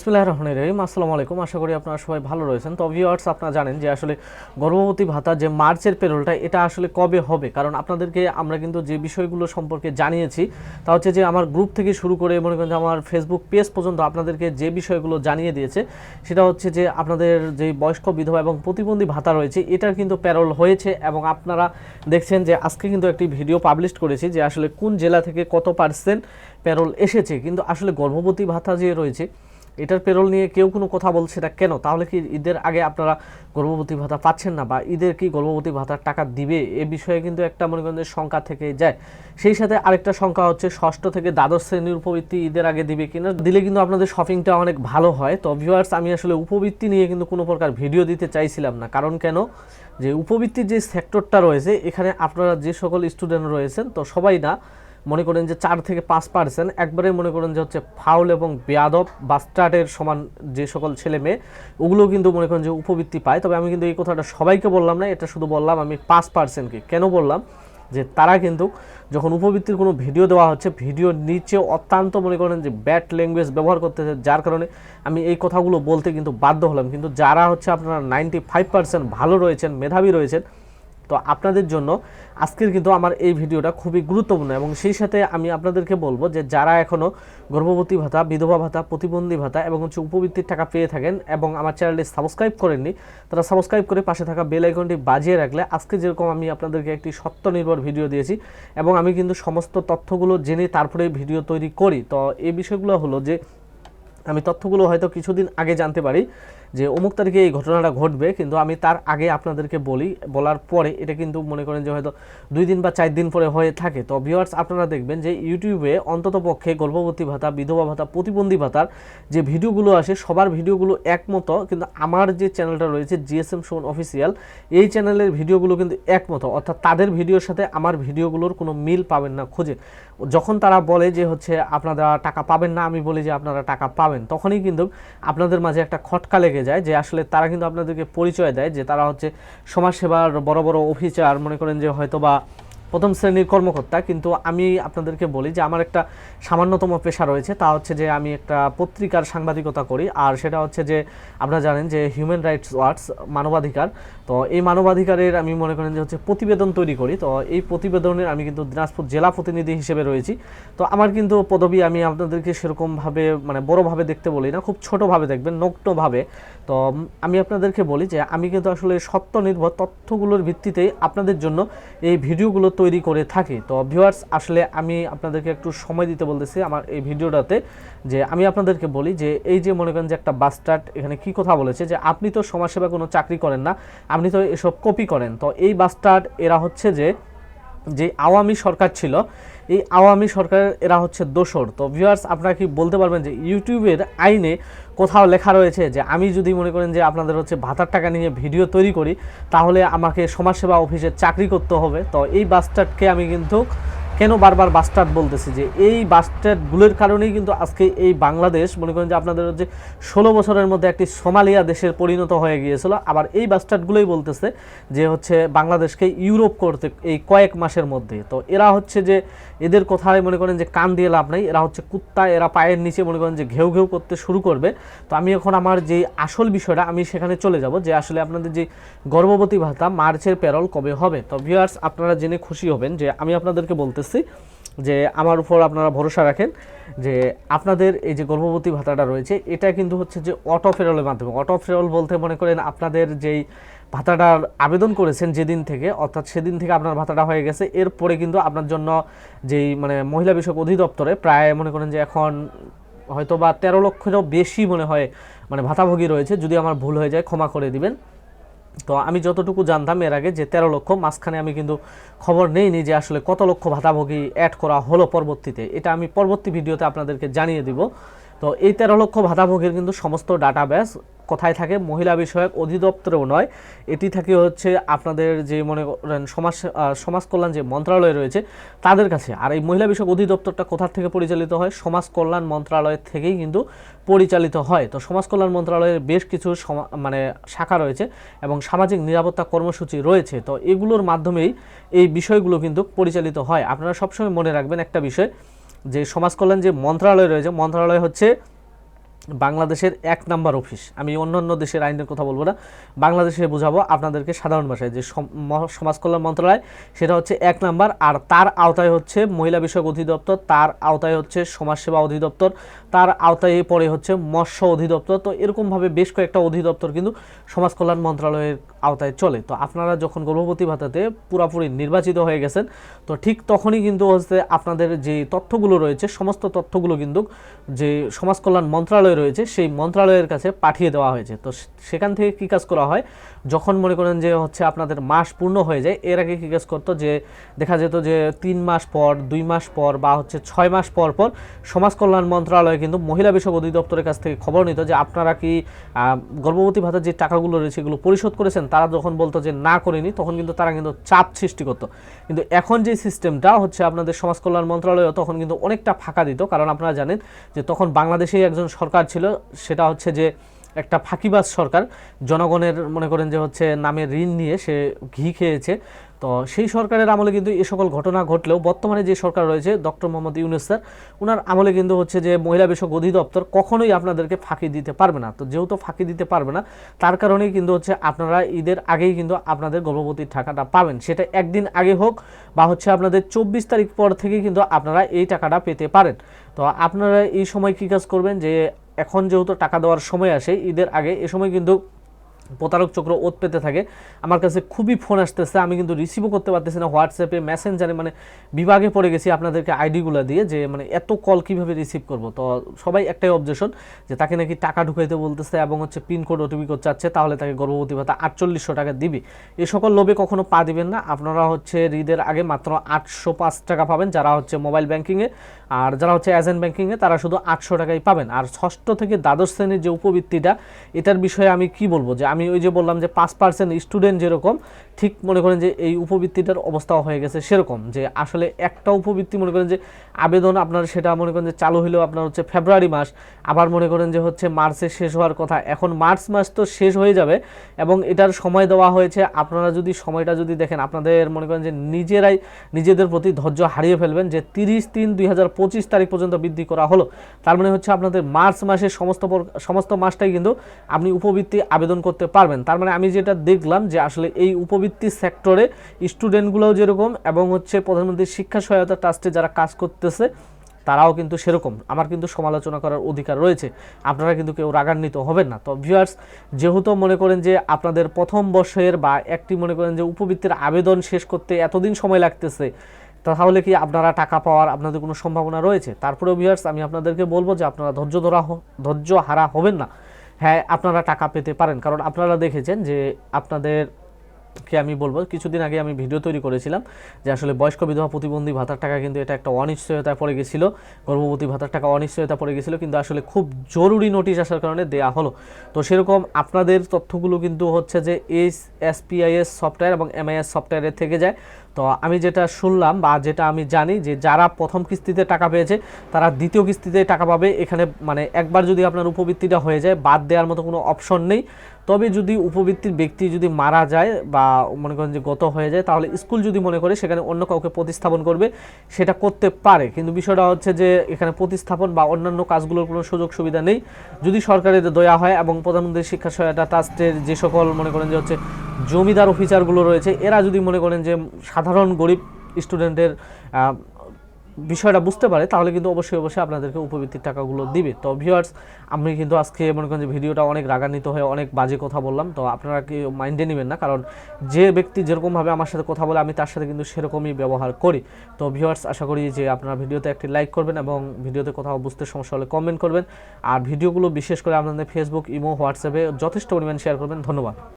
বিসমিল্লাহির রহমানির রহিম। আসসালামু আলাইকুম। আশা করি আপনারা সবাই ভালো রয়েছেন। তো ভিউয়ার্স আপনারা জানেন যে আসলে গর্ভবতী ভাতা যে মার্চের পেরোলটা, এটা আসলে কবে হবে? কারণ আপনাদেরকে আমরা কিন্তু যে বিষয়গুলো সম্পর্কে জানিয়েছি, তা হচ্ছে যে আমার গ্রুপ থেকে শুরু করে মনে করেন আমার ফেসবুক পেজ পর্যন্ত আপনাদেরকে যে বিষয়গুলো জানিয়ে দিয়েছে, সেটা হচ্ছে যে আপনাদের যে বয়স্ক বিধবা এবং প্রতিবন্ধী ভাতা রয়েছে, এটার কিন্তু প্যারোল হয়েছে এবং আপনারা দেখছেন যে আজকে কিন্তু একটি ভিডিও পাবলিশ করেছি যে আসলে কোন জেলা থেকে কত পার্সেন্ট প্যারোল এসেছে। কিন্তু আসলে গর্ভবতী ভাতা যে রয়েছে এটার পেরোল নিয়ে কেউ কোনো কথা বলছে না কেন? তাহলে কি ঈদের আগে আপনারা গর্ভবতী ভাতা পাচ্ছেন না বা ঈদের কি গর্ভবতী ভাতার টাকা দিবে? এ বিষয়ে কিন্তু একটা মনে করেন যে শঙ্কা থেকে যায়। সেই সাথে আরেকটা শঙ্কা হচ্ছে, ষষ্ঠ থেকে দ্বাদশ শ্রেণির উপবৃত্তি ঈদের আগে দিবে কিনা? দিলে কিন্তু আপনাদের শপিংটা অনেক ভালো হয়। তো ভিউয়ার্স আমি আসলে উপবৃত্তি নিয়ে কিন্তু কোনো প্রকার ভিডিও দিতে চাইছিলাম না। কারণ কেন? যে উপবৃত্তির যে সেক্টরটা রয়েছে, এখানে আপনারা যে সকল স্টুডেন্ট রয়েছেন, তো সবাই না মনে করেন যে চার থেকে পাঁচ পার্সেন্ট একবারে মনে করেন যে হচ্ছে ফাউল এবং বেয়াদব বাস্টার্ডের সমান যে সকল ছেলে মেয়ে, ওগুলো কিন্তু মনে করেন যে উপবৃত্তি পায়। তবে আমি কিন্তু এই কথাটা সবাইকে বললাম না, এটা শুধু বললাম, আমি পাঁচ পার্সেন্টকে কেন বললাম? যে তারা কিন্তু যখন উপবৃত্তির কোনো ভিডিও দেওয়া হচ্ছে ভিডিওর নিচে অত্যন্ত মনে করেন যে ব্যাড ল্যাঙ্গুয়েজ ব্যবহার করতেছে, যার কারণে আমি এই কথাগুলো বলতে কিন্তু বাধ্য হলাম। কিন্তু যারা হচ্ছে আপনারা নাইনটি ফাইভ পার্সেন্ট ভালো রয়েছেন, মেধাবী রয়েছেন তো আপনাদের জন্য আজকের কিন্তু আমার এই ভিডিওটা খুবই গুরুত্বপূর্ণ এবং সেই সাথে আমি আপনাদেরকে বলব যে যারা এখনও গর্ভবতী ভাতা, বিধবা ভাতা, প্রতিবন্ধী ভাতা এবং হচ্ছে উপবৃত্তির টাকা পেয়ে থাকেন এবং আমার চ্যানেলটি সাবস্ক্রাইব করেননি, তারা সাবস্ক্রাইব করে পাশে থাকা বেল আইকনটি বাজিয়ে রাখলে আজকে যেরকম আমি আপনাদেরকে একটি সত্য নির্ভর ভিডিও দিয়েছি এবং আমি কিন্তু সমস্ত তথ্যগুলো জেনে তারপরে ভিডিও তৈরি করি। তো এই বিষয়গুলো হলো যে আমি তথ্যগুলো হয়তো কিছুদিন আগে জানতে পারি যে অমুক তারিখে এই ঘটনাটা ঘটবে, কিন্তু আমি তার আগে আপনাদেরকে বলি, বলার পরে এটা কিন্তু মনে করেন যে হয়তো দুই দিন বা চার দিন পরে হয়ে থাকে। তো ভিউয়ার্স আপনারা দেখবেন যে ইউটিউবে অন্তত পক্ষে গর্ভবতী ভাতা, বিধবা ভাতা, প্রতিবন্ধী ভাতার যে ভিডিওগুলো আসে, সবার ভিডিওগুলো একমতো, কিন্তু আমার যে চ্যানেলটা রয়েছে জিএসএম সোন অফিসিয়াল এই চ্যানেলের ভিডিওগুলো কিন্তু একমতো। অর্থাৎ তাদের ভিডিওর সাথে আমার ভিডিওগুলোর কোনো মিল পাবেন না খুঁজে। যখন তারা বলে যে হচ্ছে আপনারা টাকা পাবেন না, আমি বলি যে আপনারা টাকা পাবেন, তখনই কিন্তু আপনাদের মাঝে একটা খটকা লেগে যায় যে আসলে তারা কিন্তু আপনাদেরকে পরিচয় দেয় যে তারা হচ্ছে সমাজসেবার বড় বড় অফিসার, মনে করেন যে হয়তো বা প্রথম শ্রেণির কর্মকর্তা, কিন্তু আমি আপনাদেরকে বলি যে আমার একটা সামান্যতম পেশা রয়েছে, তা হচ্ছে যে আমি একটা পত্রিকার সাংবাদিকতা করি, আর সেটা হচ্ছে যে আপনারা জানেন যে হিউম্যান রাইটস ওয়ার্ডস মানবাধিকার, তো এই মানবাধিকারের আমি মনে করেন যে হচ্ছে প্রতিবেদন তৈরি করি, তো এই প্রতিবেদনের আমি কিন্তু দিনাজপুর জেলা প্রতিনিধি হিসেবে রয়েছি। তো আমার কিন্তু পদবি আমি আপনাদেরকে সেরকমভাবে মানে বড়োভাবে দেখতে বলি না, খুব ছোটোভাবে দেখবেন, নগ্নভাবে। তো আমি আপনাদেরকে বলি যে আমি কিন্তু আসলে সত্য নির্ভর তথ্যগুলোর ভিত্তিতেই আপনাদের জন্য এই ভিডিওগুলো তৈরি করে থাকি। তো ভিউয়ার্স আসলে আমি আপনাদেরকে একটু সময় দিতে বলতেছি আমার এই ভিডিওটাতে যে আমি আপনাদেরকে বলি যে এই যে মনে করেন যে একটা বাস্টার্ড এখানে কি কথা বলেছে যে আপনি তো সমাজসেবা কোনো চাকরি করেন না, আপনি তো এসব কপি করেন। তো এই বাস্টার্ড এরা হচ্ছে যে যে আওয়ামী সরকার ছিল, এই আওয়ামী সরকার এরা হচ্ছে দোষর তো ভিউয়ার্স আপনারা কি বলতে পারবেন যে ইউটিউবের আইনে কোথাও লেখা রয়েছে যে আমি যদি মনে করেন যে আপনাদের হচ্ছে ভাতার টাকা নিয়ে ভিডিও তৈরি করি, তাহলে আমাকে সমাজসেবা অফিসে চাকরি করতে হবে। তো এই বাস্টার্ডকে আমি কিন্তু কেন বারবার বাস্টার্ড বলতেছি যে এই বাস্টার্ডগুলোর কারণেই কিন্তু আজকে এই বাংলাদেশ, মনে করেন যে আপনাদের হচ্ছে ষোলো বছরের মধ্যে একটি সোমালিয়া দেশের পরিণত হয়ে গিয়েছিল। আবার এই বাস্টার্ডগুলোই বলতেছে যে হচ্ছে বাংলাদেশকে ইউরোপ করতে এই কয়েক মাসের মধ্যে। তো এরা হচ্ছে যে এদের কথায় মনে করেন যে কান দিয়ে লাভ নাই। এরা হচ্ছে কুত্তা, এরা পায়ের নিচে মনে করেন যে ঘেউ ঘেউ করতে শুরু করবে। তো আমি এখন আমার যে আসল বিষয়টা, আমি সেখানে চলে যাব যে আসলে আপনাদের যে গর্ভবতী ভাতা, মার্চের প্যারল কবে হবে? তো ভিউয়ার্স আপনারা জেনে খুশি হবেন যে আমি আপনাদেরকে বলতেছি যে আমার উপর আপনারা ভরসা রাখেন যে আপনাদের এই যে গর্ভবতী ভাতাটা রয়েছে, এটা কিন্তু হচ্ছে যে অটো ফেরলের মাধ্যমে। অটো ফেরল বলতে মনে করেন আপনাদের যেই ভাতাটার আবেদন করেছেন যেদিন থেকে, অর্থাৎ সেদিন থেকে আপনার ভাতাটা হয়ে গেছে, এরপরে কিন্তু আপনার জন্য যেই মানে মহিলা বিষয়ক অধিদপ্তরে প্রায় মনে করেন যে এখন হয়তো বা তেরো লক্ষেরও বেশি মনে হয় মানে ভাতাভোগী রয়েছে, যদি আমার ভুল হয়ে যায় ক্ষমা করে দিবেন। তো আমি যতটুকু জানতাম এর আগে যে তেরো লক্ষ, মাঝখানে আমি কিন্তু খবর নেইনি যে আসলে কত লক্ষ ভাতাভোগী অ্যাড করা হলো পরবর্তীতে। এটা আমি পরবর্তী ভিডিওতে আপনাদেরকে জানিয়ে দিব। তো এই তেরো লক্ষ ভাতাভোগীর কিন্তু সমস্ত ডাটাবেস কোথায় থাকে, মহিলা বিষয়ক অধিদপ্তরেও নয়। এটি থাকে হচ্ছে আপনাদের যে মনে করেন সমাজ সমাজ কল্যাণ যে মন্ত্রণালয় রয়েছে, তাদের কাছে। আর এই মহিলা বিষয়ক অধিদপ্তরটা কোথা থেকে পরিচালিত হয়? সমাজ কল্যাণ মন্ত্রণালয় থেকেই কিন্তু পরিচালিত হয়। তো সমাজ কল্যাণ মন্ত্রণালয়ের বেশ কিছু মানে শাখা রয়েছে এবং সামাজিক নিরাপত্তা কর্মসূচি রয়েছে। তো এগুলোর মাধ্যমেই এই বিষয়গুলো কিন্তু পরিচালিত হয়। আপনারা সবসময় মনে রাখবেন একটা বিষয়, যে সমাজ কল্যাণ যে মন্ত্রণালয় রয়েছে মন্ত্রণালয় হচ্ছে বাংলাদেশের এক নাম্বার অফিস। আমি অন্যান্য দেশের আইনের কথা বলব না। বাংলাদেশে বোঝাবো আপনাদেরকে সাধারণ ভাষায় যে সম- সমাজ কল্যাণ মন্ত্রণালয়, সেটা হচ্ছে এক নাম্বার। আর তার আওতায় হচ্ছে মহিলা বিষয়ক অধিদপ্তর, তার আওতায় হচ্ছে সমাজসেবা অধিদপ্তর, তার আওতায় পরে হচ্ছে মৎস্য অধিদপ্তর। তো এরকমভাবে বেশ কয়েকটা অধিদপ্তর কিন্তু সমাজ কল্যাণ মন্ত্রণালয়ের আওতায় চলে। তো আপনারা যখন গর্ভবতী ভাতাতে পুরাপুরি নির্বাচিত হয়ে গেছেন, তো ঠিক তখনই কিন্তু হচ্ছে আপনাদের যে তথ্যগুলো রয়েছে, সমস্ত তথ্যগুলো কিন্তু যে সমাজ কল্যাণ মন্ত্রণালয় রয়েছে, সেই মন্ত্রণালয়ের কাছে পাঠিয়ে দেওয়া হয়েছে। তো সেখান থেকে কী কাজ করা হয়? যখন মনে করেন যে হচ্ছে আপনাদের মাস পূর্ণ হয়ে যায়, এর আগে কী কাজ করতো? যে দেখা যেত যে তিন মাস পর, দুই মাস পর বা হচ্ছে ছয় মাস পর পর সমাজ কল্যাণ মন্ত্রণালয় কিন্তু মহিলা বিষয়ক অধিদপ্তরের কাছ থেকে খবর নিত যে আপনারা কি গর্ভবতী ভাতার যে টাকাগুলো রয়েছে এগুলো পরিশোধ করেছেন, তারা যখন বলতো যে না করেনি, তখন কিন্তু তারা কিন্তু চাপ সৃষ্টি করতো। কিন্তু এখন যে সিস্টেমটা হচ্ছে আপনাদের সমাজ কল্যাণ মন্ত্রণালয় তখন কিন্তু অনেকটা ফাঁকা দিত। কারণ আপনারা জানেন যে তখন বাংলাদেশেই একজন সরকার ছিল, সেটা হচ্ছে যে একটা ফাঁকিবাজ সরকার। জনগণের মনে করেন যে হচ্ছে নামে ঋণ নিয়ে সে ঘি খেয়েছে। তো সেই সরকারের আমলে কিন্তু এ সকল ঘটনা ঘটলেও বর্তমানে যে সরকার রয়েছে, ডক্টর মোহাম্মদ ইউনুস স্যার ওনার আমলে কিন্তু হচ্ছে যে মহিলা বিষয়ক অধিদপ্তর কখনোই আপনাদেরকে ফাঁকি দিতে পারবে না। তো যেহেতু ফাঁকি দিতে পারবে না, তার কারণেই কিন্তু হচ্ছে আপনারা ঈদের আগেই কিন্তু আপনাদের গর্ভবতীর টাকাটা পাবেন। সেটা একদিন আগে হোক বা হচ্ছে আপনাদের চব্বিশ তারিখ পর থেকে কিন্তু আপনারা এই টাকাটা পেতে পারেন। তো আপনারা এই সময় কী কাজ করবেন যে এখন যেহেতু টাকা দেওয়ার সময় আসে ঈদের আগে এ সময় কিন্তু প্রতারক চক্র ওত পেতে থাকে। আমার কাছে খুবই ফোন আসতেছে, আমি কিন্তু রিসিভও করতে পারতেছি না হোয়াটসঅ্যাপে মেসেঞ্জারে মানে বিভাগে পড়ে গেছি আপনাদেরকে আইডিগুলো দিয়ে যে মানে এত কল কীভাবে রিসিভ করব। তো সবাই একটাই অবজেশন যে, তাকে নাকি টাকা ঢুকাইতে বলতেছে এবং হচ্ছে পিনকোড ওটিপি কোড চাচ্ছে, তাহলে তাকে গর্ভবতী ভাতা আটচল্লিশশো টাকা দিবি। এই সকল লোভে কখনো পা দিবেন না, আপনারা হচ্ছে ঈদের আগে মাত্র আটশো পাঁচ টাকা পাবেন যারা হচ্ছে মোবাইল ব্যাঙ্কিংয়ে আর যারা হচ্ছে এজেন্ট ব্যাঙ্কিংয়ে তারা শুধু আটশো টাকাই পাবেন। আর ষষ্ঠ থেকে দ্বাদশ শ্রেণির যে উপবৃত্তিটা, এটার বিষয়ে আমি কি বলব? যে আমি ওই যে বললাম যে পাঁচ পার্সেন্ট স্টুডেন্ট যেরকম, ঠিক মনে করেন যে এই উপবৃত্তিটার অবস্থাও হয়ে গেছে সেরকম। যে আসলে একটা উপবৃত্তি মনে করেন যে আবেদন আপনার সেটা মনে করেন যে চালু হলেও আপনার হচ্ছে ফেব্রুয়ারি মাস, আবার মনে করেন যে হচ্ছে মার্চে শেষ হওয়ার কথা। এখন মার্চ মাস তো শেষ হয়ে যাবে এবং এটার সময় দেওয়া হয়েছে। আপনারা যদি সময়টা যদি দেখেন, আপনাদের মনে করেন যে নিজেরাই নিজেদের প্রতি ধৈর্য হারিয়ে ফেলবেন যে তিরিশ তিন দুই তারিখ পর্যন্ত বৃদ্ধি করা হলো। তার মানে হচ্ছে আপনাদের মার্চ মাসের সমস্ত সমস্ত মাসটাই কিন্তু আপনি উপবৃত্তি আবেদন করতে পারবেন। তার মানে আমি যেটা দেখলাম যে আসলে এই উপবৃত্তি সেক্টরে স্টুডেন্টগুলোও যেরকম এবং হচ্ছে প্রধানমন্ত্রী শিক্ষা সহায়তা ট্রাস্টে যারা কাজ করতেছে, তারাও কিন্তু সেরকম। আমার কিন্তু সমালোচনা করার অধিকার রয়েছে। আপনারা কিন্তু কেউ রাগান্বিত হবেন না। তো ভিউয়ার্স যেহেতু মনে করেন যে আপনাদের প্রথম বর্ষের বা একটি মনে করেন যে উপবৃত্তির আবেদন শেষ করতে এতদিন সময় লাগতেছে তাহলে কি আপনারা টাকা পাওয়ার আপনাদের কোনো সম্ভাবনা রয়েছে? তারপরেও ভিউয়ার্স আমি আপনাদেরকে বলব যে আপনারা ধৈর্য ধরা ধৈর্য হারা হবেন না। হ্যাঁ আপনারা টাকা পেতে পারেন। কারণ আপনারা দেখেছেন যে আপনাদের কে আমি বলব, কিছুদিন আগে আমি ভিডিও তৈরি করেছিলাম যে আসলে বয়স্ক বিধবা প্রতিবন্ধী ভাতার টাকা কিন্তু এটা একটা অনিশ্চয়তায় পড়ে গেছিল, গর্ভবতী ভাতার টাকা অনিশ্চয়তা পড়ে গেছিল, কিন্তু আসলে খুব জরুরি নোটিশ আসার কারণে দেয়া হলো। তো সেরকম আপনাদের তথ্যগুলো কিন্তু হচ্ছে যে এইচ এসপিআইএস সফটওয়্যার এবং এমআইএস সফটওয়্যারের থেকে যায়। তো আমি যেটা শুনলাম বা যেটা আমি জানি যে যারা প্রথম কিস্তিতে টাকা পেয়েছে, তারা দ্বিতীয় কিস্তিতে টাকা পাবে। এখানে মানে একবার যদি আপনার উপবৃত্তিটা হয়ে যায়, বাদ দেওয়ার মতো কোনো অপশন নেই। তবে যদি উপবৃত্তির ব্যক্তি যদি মারা যায় বা মনে করেন যে গত হয়ে যায়, তাহলে স্কুল যদি মনে করে সেখানে অন্য কাউকে প্রতিস্থাপন করবে, সেটা করতে পারে। কিন্তু বিষয়টা হচ্ছে যে এখানে প্রতিস্থাপন বা অন্যান্য কাজগুলোর কোনো সুযোগ সুবিধা নেই। যদি সরকারের দয়া হয় এবং প্রধানমন্ত্রী শিক্ষা সহায়তা ট্রাস্টের যে সকল মনে করেন যে হচ্ছে জমিদার অফিসারগুলো রয়েছে, এরা যদি মনে করেন যে সাধারণ গরিব স্টুডেন্টের বিষয়টা বুঝতে পারে, তাহলে কিন্তু অবশ্যই অবশ্যই আপনাদেরকে উপবৃত্তির টাকাগুলো দিবে। তো ভিউয়ার্স আমি কিন্তু আজকে মনে করেন যে ভিডিওটা অনেক রাগান্বিত হয়ে অনেক বাজে কথা বললাম, তো আপনারা কি মাইন্ডে নেবেন না? কারণ যে ব্যক্তি যেরকমভাবে আমার সাথে কথা বলে, আমি তার সাথে কিন্তু সেরকমই ব্যবহার করি। তো ভিউয়ার্স আশা করি যে আপনারা ভিডিওতে একটি লাইক করবেন এবং ভিডিওতে কোথাও বুঝতে সমস্যা হলে কমেন্ট করবেন। আর ভিডিওগুলো বিশেষ করে আপনাদের ফেসবুক ইমো হোয়াটসঅ্যাপে যথেষ্ট পরিমাণ শেয়ার করবেন। ধন্যবাদ।